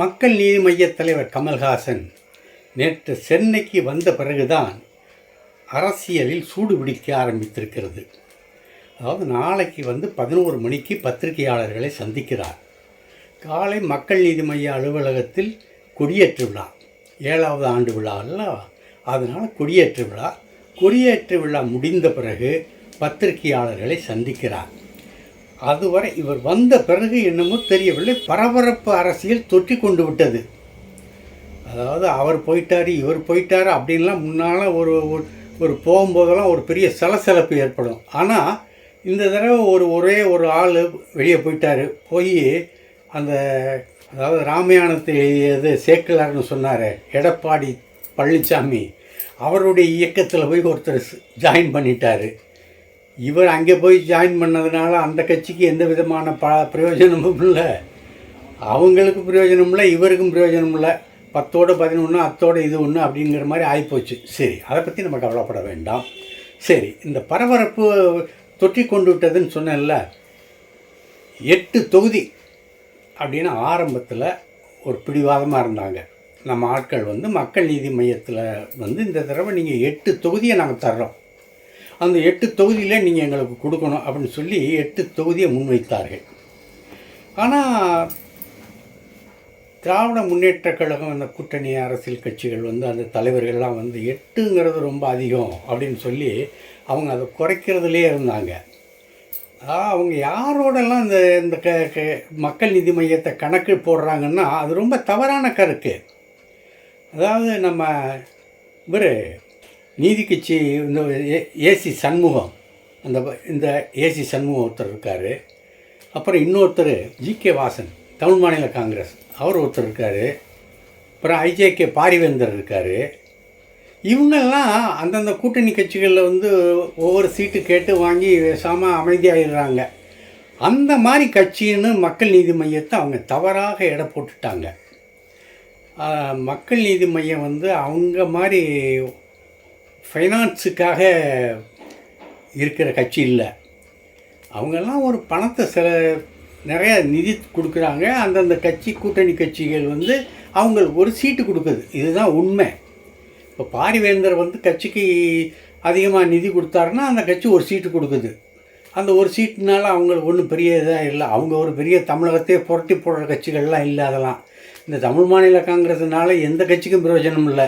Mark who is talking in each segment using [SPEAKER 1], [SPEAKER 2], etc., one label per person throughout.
[SPEAKER 1] மக்கள் நீதி மைய தலைவர் கமல்ஹாசன் நேற்று சென்னைக்கு வந்த பிறகுதான் அரசியலில் சூடு பிடிக்க ஆரம்பித்திருக்கிறது. அதாவது நாளைக்கு வந்து பதினோரு மணிக்கு பத்திரிகையாளர்களை சந்திக்கிறார். காலை மக்கள் நீதி மைய அலுவலகத்தில் கொடியேற்று விழா ஏழாவது ஆண்டு விழா அல்லவா அதனால் கொடியேற்று விழா. கொடியேற்று விழா முடிந்த பிறகு பத்திரிகையாளர்களை சந்திக்கிறார். அதுவரை இவர் வந்த பிறகு என்னமோ தெரியவில்லை. பரபரப்பு அரசியல் தொற்றி கொண்டு விட்டது. அதாவது அவர் போயிட்டார் இவர் போயிட்டார் அப்படின்லாம் முன்னால் ஒரு ஒரு- ஒரு போகும்போதெல்லாம் ஒரு பெரிய சலசலப்பு ஏற்படும். ஆனால் இந்த தடவை ஒரு ஒரே ஒரு ஆள் வெளியே போயிட்டார். போய் அந்த அதாவது ராமாயணத்தை எழுதியது சேக்கிலார்னு சொன்னார் எடப்பாடி பழனிசாமி அவருடைய இயக்கத்தில் போய் ஒருத்தர் ஜாயின் பண்ணிட்டார். இவர் அங்கே போய் ஜாயின் பண்ணதுனால அந்த கட்சிக்கு எந்த விதமான ப பிரயோஜனமும் இல்லை. அவங்களுக்கு பிரயோஜனம் இல்லை இவருக்கும் பிரயோஜனம் இல்லை. பத்தோட பதினொன்று அத்தோடு இது ஒன்று அப்படிங்கிற மாதிரி ஆகிப்போச்சு சரி அதை பற்றி நம்ம கவலைப்பட வேண்டாம். சரி இந்த பரபரப்பு தொற்றி கொண்டு விட்டதுன்னு சொன்னேன்ல. எட்டு தொகுதி அப்படின்னு ஆரம்பத்தில் ஒரு பிடிவாதமாக இருந்தாங்க. நம்ம ஆட்கள் வந்து மக்கள் நீதி மையத்தில் வந்து இந்த தடவை நீங்கள் எட்டு தொகுதியை நாங்கள் தர்றோம். அந்த எட்டு தொகுதியில் நீங்கள் எங்களுக்கு கொடுக்கணும் அப்படின்னு சொல்லி எட்டு தொகுதியை முன்வைத்தார்கள். ஆனால் திராவிட முன்னேற்றக் கழகம் அந்த கூட்டணி அரசியல் கட்சிகள் வந்து அந்த தலைவர்கள்லாம் வந்து எட்டுங்கிறது ரொம்ப அதிகம் அப்படின்னு சொல்லி அவங்க அதை குறைக்கிறதுலே இருந்தாங்க. அவங்க யாரோடெல்லாம் இந்த இந்த க மக்கள் நிதி மையத்தை கணக்கு போடுறாங்கன்னா அது ரொம்ப தவறான கருத்து. அதாவது நம்ம இவர் நீதி கட்சி இந்த ஏ- ஏசி சண்முகம். அந்த இந்த ஏசி சண்முகம் ஒருத்தர் இருக்கார். அப்புறம் இன்னொருத்தர் ஜிகே வாசன் தமிழ் மாநில காங்கிரஸ். அவர் ஒருத்தர் இருக்கார். அப்புறம் ஐஜேகே பாரிவேந்தர் இருக்கார். இவங்கெல்லாம் அந்தந்த கூட்டணி கட்சிகளில் வந்து ஒவ்வொரு சீட்டு கேட்டு வாங்கி பேசாமல் அமைதியாகிடுறாங்க அந்த மாதிரி கட்சின்னு மக்கள் நீதி மையத்தை அவங்க தவறாக எடை போட்டுட்டாங்க. மக்கள் நீதி மையம் வந்து அவங்க மாதிரி ஃபைனான்ஸுக்காக இருக்கிற கட்சி இல்லை. அவங்கெல்லாம் ஒரு பணத்தை சில நிறைய நிதி கொடுக்குறாங்க. அந்தந்த கட்சி கூட்டணி கட்சிகள் வந்து அவங்களுக்கு ஒரு சீட்டு கொடுக்குது. இதுதான் உண்மை. இப்போ பாரிவேந்தர் வந்து கட்சிக்கு அதிகமாக நிதி கொடுத்தாருன்னா அந்த கட்சி ஒரு சீட்டு கொடுக்குது. அந்த ஒரு சீட்டுனால அவங்களுக்கு ஒன்றும் பெரிய இதாக இல்லை. அவங்க ஒரு பெரிய தமிழகத்தையே புரட்டி போடுற கட்சிகள்லாம் இல்லை அதெல்லாம். இந்த தமிழ் மாநில காங்கிரஸ்னால எந்த கட்சிக்கும் பிரயோஜனம் இல்லை.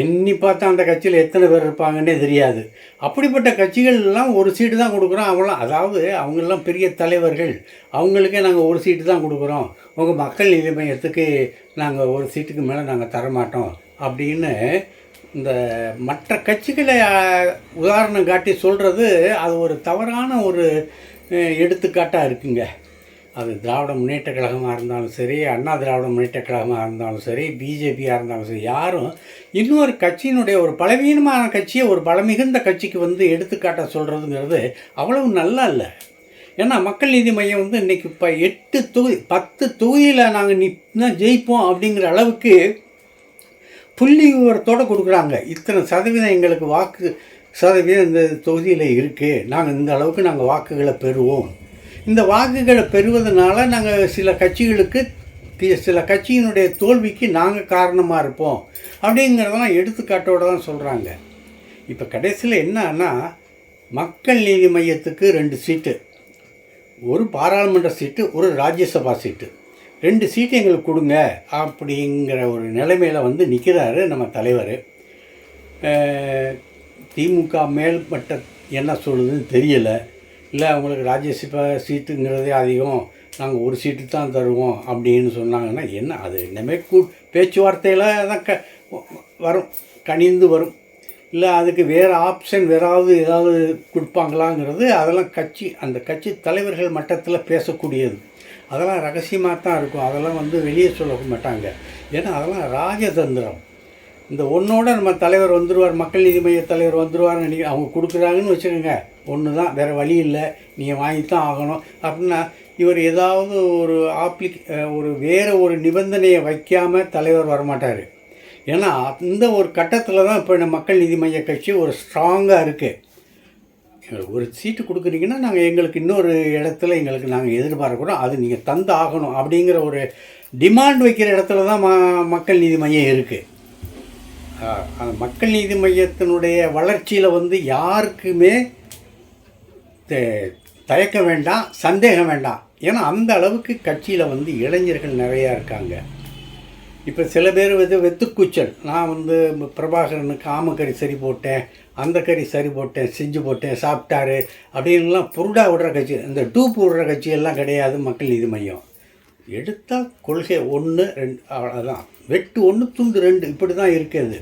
[SPEAKER 1] எண்ணி பார்த்தா அந்த கட்சியில் எத்தனை பேர் இருப்பாங்கன்னே தெரியாது. அப்படிப்பட்ட கட்சிகள் எல்லாம் ஒரு சீட்டு தான் கொடுக்குறோம். அவங்களாம் அதாவது அவங்கெல்லாம் பெரிய தலைவர்கள். அவங்களுக்கே நாங்கள் ஒரு சீட்டு தான் கொடுக்குறோம். உங்கள் மக்கள் நீதி மையத்துக்கு நாங்கள் ஒரு சீட்டுக்கு மேலே நாங்கள் தரமாட்டோம். அப்படின்னு இந்த மற்ற கட்சிகளை உதாரணம் காட்டி சொல்கிறது அது ஒரு தவறான ஒரு எடுத்துக்காட்டாக இருக்குங்க. அது திராவிட முன்னேற்ற கழகமாக இருந்தாலும் சரி அண்ணா திராவிட முன்னேற்ற கழகமாக இருந்தாலும் சரி பிஜேபியாக இருந்தாலும் சரி யாரும் இன்னொரு கட்சியினுடைய ஒரு பலவீனமான கட்சியை ஒரு பலமிகுந்த கட்சிக்கு வந்து எடுத்துக்காட்ட சொல்கிறதுங்கிறது அவ்வளவு நல்லா இல்லை. ஏன்னா மக்கள் நீதி மையம் வந்து இன்றைக்கி இப்போ எட்டு தொகுதி பத்து தொகுதியில் நாங்கள் நி தான் ஜெயிப்போம் அப்படிங்கிற அளவுக்கு புள்ளி விவரத்தோடு கொடுக்குறாங்க. இத்தனை சதவீதம் எங்களுக்கு வாக்கு சதவீதம் இந்த தொகுதியில் இருக்குது நாங்கள் இந்த அளவுக்கு நாங்கள் வாக்குகளை பெறுவோம். இந்த வாக்குகளை பெறுவதனால நாங்கள் சில கட்சிகளுக்கு சில கட்சியினுடைய தோல்விக்கு நாங்கள் காரணமாக இருப்போம். அப்படிங்கிறதெல்லாம் எடுத்துக்காட்டோடு தான் சொல்கிறாங்க இப்போ கடைசியில் என்னன்னா மக்கள் நீதி மையத்துக்கு ரெண்டு சீட்டு. ஒரு பாராளுமன்ற சீட்டு ஒரு ராஜ்யசபா சீட்டு. ரெண்டு சீட்டு எங்களுக்கு கொடுங்க அப்படிங்கிற ஒரு நிலைமையில் வந்து நிற்கிறாரு நம்ம தலைவர். திமுக மேல்மட்ட என்ன சொல்லுதுன்னு தெரியலை. இல்லை அவங்களுக்கு ராஜ்யசபா சீட்டுங்கிறதே அதிகம் நாங்கள் ஒரு சீட்டு தான் தருவோம் அப்படின்னு சொன்னாங்கன்னா என்ன அது என்னமே கூ பேச்சுவார்த்தையில் தான் க வரும் கனிந்து வரும். இல்லை அதுக்கு வேறு ஆப்ஷன் வேறாவது ஏதாவது கொடுப்பாங்களாங்கிறது அதெல்லாம் கட்சி அந்த கட்சி தலைவர்கள் மட்டத்தில் பேசக்கூடியது. அதெல்லாம் ரகசியமாக தான் இருக்கும். அதெல்லாம் வந்து வெளியே சொல்ல மாட்டாங்க. ஏன்னா அதெல்லாம் ராஜதந்திரம். இந்த ஒன்றோட நம்ம தலைவர் வந்துடுவார் மக்கள் நீதி மைய தலைவர் வந்துடுவார்னு நினைக்க அவங்க கொடுக்குறாங்கன்னு வச்சுக்கோங்க. ஒன்று தான் வேறு வழி இல்லை. நீங்கள் வாங்கித்தான் ஆகணும். அப்படின்னா இவர் ஏதாவது ஒரு ஆப்ளிக் ஒரு வேறு ஒரு நிபந்தனையை வைக்காமல் தலைவர் வரமாட்டார். ஏன்னா அந்த ஒரு கட்டத்தில் தான் இப்போ இந்த மக்கள் நீதி மைய கட்சி ஒரு ஸ்ட்ராங்காக இருக்குது எங்களுக்கு ஒரு சீட்டு கொடுக்குறீங்கன்னா நாங்கள் எங்களுக்கு இன்னொரு இடத்துல எங்களுக்கு நாங்கள் எதிர்பார்க்குறோம். அது நீங்கள் தந்து ஆகணும் அப்படிங்கிற ஒரு டிமாண்ட் வைக்கிற இடத்துல தான் ம மக்கள் நீதி மையம் இருக்குது அந்த மக்கள் நீதி மையத்தினுடைய வளர்ச்சியில் வந்து யாருக்குமே தயக்க வேண்டாம் சந்தேகம் வேண்டாம். ஏன்னா அந்த அளவுக்கு கட்சியில் வந்து இளைஞர்கள் நிறையா இருக்காங்க. இப்போ சில பேர் வந்து வெத்துக்கூச்சல். நான் வந்து பிரபாகரனுக்கு ஆமக்கறி சரி போட்டேன் அந்த கறி சரி போட்டேன் செஞ்சு போட்டேன் சாப்பிட்டாரு அப்படின்லாம் புருடா விடுற கட்சி இந்த டூப் விடுற கட்சியெல்லாம் கிடையாது மக்கள் நீதி மையம். எடுத்தால் கொள்கை ஒன்று ரெண்டு அவ்வளோதான் வெட்டு ஒன்று துண்டு ரெண்டு இப்படி தான் இருக்குது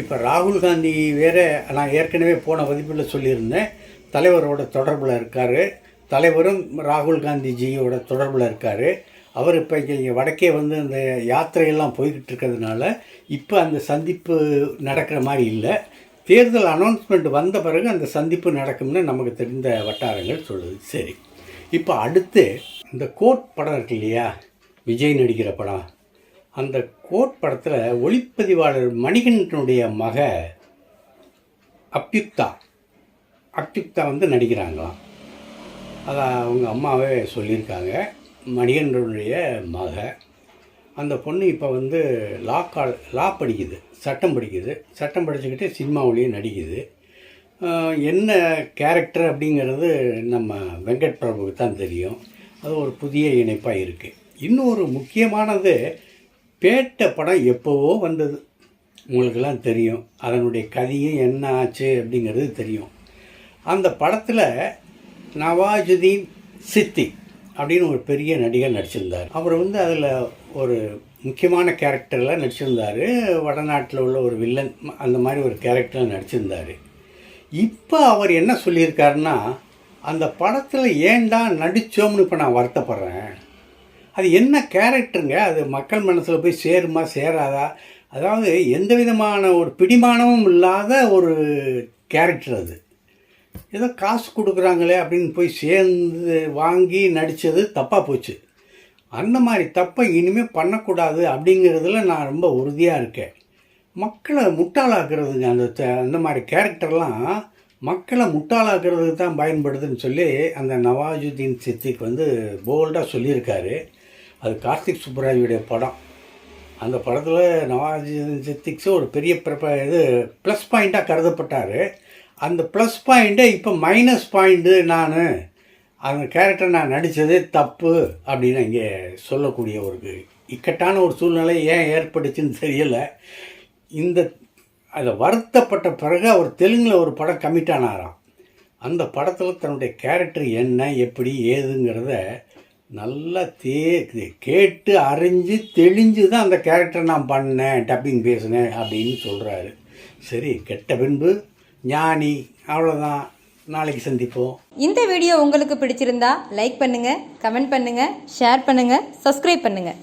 [SPEAKER 1] இப்போ ராகுல் காந்தி வேற நான் ஏற்கனவே போன பதிப்பில் சொல்லியிருந்தேன் தலைவரோட தொடர்பில் இருக்கார். தலைவரும் ராகுல் காந்திஜியோட தொடர்பில் இருக்கார். அவர் இப்போ இங்கே வடக்கே வந்து அந்த யாத்திரையெல்லாம் போய்கிட்டு இருக்கிறதுனால இப்போ அந்த சந்திப்பு நடக்கிற மாதிரி இல்லை. தேர்தல் அனௌன்ஸ்மெண்ட் வந்த பிறகு அந்த சந்திப்பு நடக்கும்னு நமக்கு தெரிந்த வட்டாரங்கள் சொல்லுது. சரி. இப்போ அடுத்து இந்த கோட் படம் இருக்கு இல்லையா? விஜய் நடிக்கிற படம். அந்த கோட் படத்தில் ஒளிப்பதிவாளர் மணிகண்டனுடைய மக அப்யுக்தா. அப்யுக்தா வந்து நடிக்கிறாங்களாம். அதை அவங்க அம்மாவே சொல்லியிருக்காங்க. மணிகண்டனுடைய மக. அந்த பொண்ணு இப்போ வந்து லா கால் லா படிக்குது. சட்டம் படிக்குது. சட்டம் படிச்சுக்கிட்டு சினிமாவிலேயும் நடிக்குது. என்ன கேரக்டர் அப்படிங்கிறது நம்ம வெங்கட் பிரபுவுக்கு தான் தெரியும். அது ஒரு புதிய இணைப்பாக இருக்குது இன்னொரு முக்கியமானது பேட்ட படம் எப்போவோ வந்தது. உங்களுக்கெல்லாம் தெரியும். அதனுடைய கதையும் என்ன ஆச்சு அப்படிங்கிறது தெரியும். அந்த படத்தில் நவாஜுதீன் சித்தி அப்படின்னு ஒரு பெரிய நடிகர் நடிச்சிருந்தார். அவர் வந்து அதில் ஒரு முக்கியமான கேரக்டரில் நடிச்சிருந்தார். வடநாட்டில் உள்ள ஒரு வில்லன் அந்த மாதிரி ஒரு கேரக்டரில் நடிச்சிருந்தார். இப்போ அவர் என்ன சொல்லியிருக்காருன்னா அந்த படத்தில் ஏன்டா நடித்தோம்னு இப்போ நான் வருத்தப்படுறேன். அது என்ன கேரக்டருங்க அது மக்கள் மனசில் போய் சேருமா சேராதா? அதாவது எந்த விதமான ஒரு பிடிமானமும் இல்லாத ஒரு கேரக்டர் அது. ஏதோ காசு கொடுக்குறாங்களே அப்படின்னு போய் சேர்ந்து வாங்கி நடித்தது தப்பாக போச்சு. அந்த மாதிரி தப்பை இனிமேல் பண்ணக்கூடாது அப்படிங்கிறதுல நான் ரொம்ப உறுதியாக இருக்கேன். மக்களை முட்டாளாக்குறதுங்க அந்த அந்த மாதிரி கேரக்டர்லாம் மக்களை முட்டாளாக்குறதுக்கு தான் பயன்படுதுன்னு சொல்லி அந்த நவாஜுதீன் சித்திக் வந்து போல்டாக சொல்லியிருக்காரு. அது கார்த்திக் சுப்புராஜுடைய படம். அந்த படத்தில் நவாஜுதீன் சித்திக்ஸு ஒரு பெரிய பிரப இது ப்ளஸ் பாயிண்ட்டாக கருதப்பட்டார். அந்த ப்ளஸ் பாயிண்ட்டை இப்போ மைனஸ் பாயிண்ட்டு நான் அந்த கேரக்டர் நான் நடித்ததே தப்பு அப்படின்னு இங்கே சொல்லக்கூடிய ஒரு இக்கட்டான ஒரு சூழ்நிலை ஏன் ஏற்பட்டுச்சுன்னு தெரியலை. இந்த அதை வருத்தப்பட்ட பிறகு அவர் தெலுங்கில் ஒரு படம் கமிட் ஆனாராம். அந்த படத்தில் தன்னுடைய கேரக்டர் என்ன எப்படி ஏதுங்கிறத நல்லா தே கேட்டு அறிஞ்சு தெளிஞ்சு தான் அந்த கேரக்டர் நான் பண்ணேன் டப்பிங் பேசினேன் அப்படின்னு சொல்கிறாரு சரி கெட்ட பின்பு ஞானி அவ்வளோதான் நாளைக்கு சந்திப்போம்.
[SPEAKER 2] இந்த வீடியோ உங்களுக்கு பிடிச்சிருந்தா லைக் பண்ணுங்கள் கமெண்ட் பண்ணுங்கள் ஷேர் பண்ணுங்கள் சப்ஸ்கிரைப் பண்ணுங்கள்